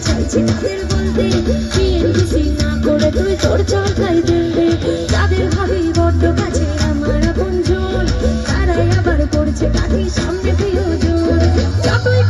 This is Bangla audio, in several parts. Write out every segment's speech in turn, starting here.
চাইছে তাদের বলতে না করে তুই তোর যারা চাইছে তাদের ভাবি বড্ড কাছে আমার আপনজন তারাই আবার করছে কাকি সামনে প্রিয়জন যতই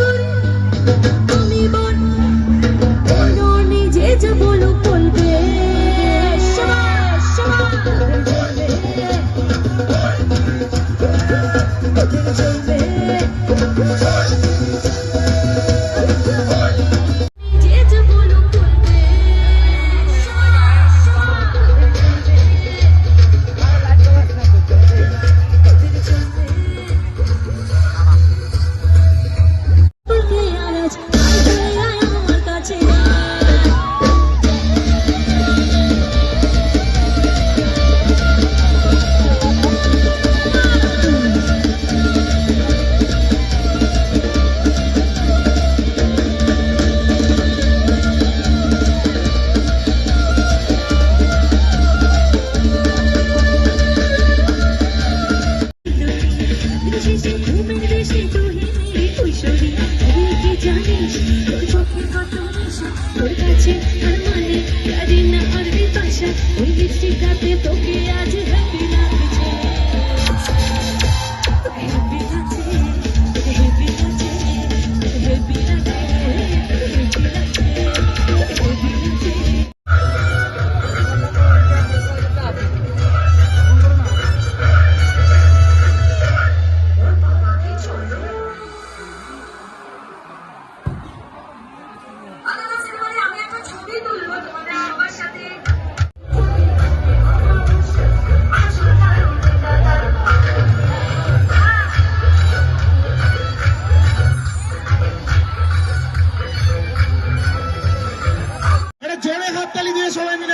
জানিস তোর কত আর মানে লিপস্টিকটাতে তোকে আজ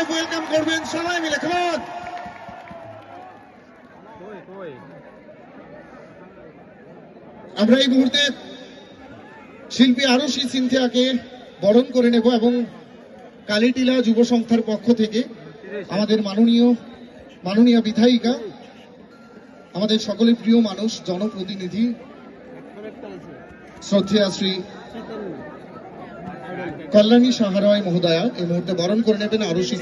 দিয়ে ওয়েলকাম করবেন সবাই মিলে কেমন আমরা এই মুহূর্তে শিল্পী আরশি সিনথিয়াকে বরণ করে নেব এবং কালীটিলা যুব সংস্থার পক্ষ থেকে আমাদের মাননীয় মাননীয় বিধায়িকা, আমাদের সকলের প্রিয় মানুষ, জনপ্রতিনিধি, শ্রদ্ধেয়া শ্রী কল্যাণী সাহারয় মহোদয়া, এই মুহূর্তে বরণ করে নেবেন আরশি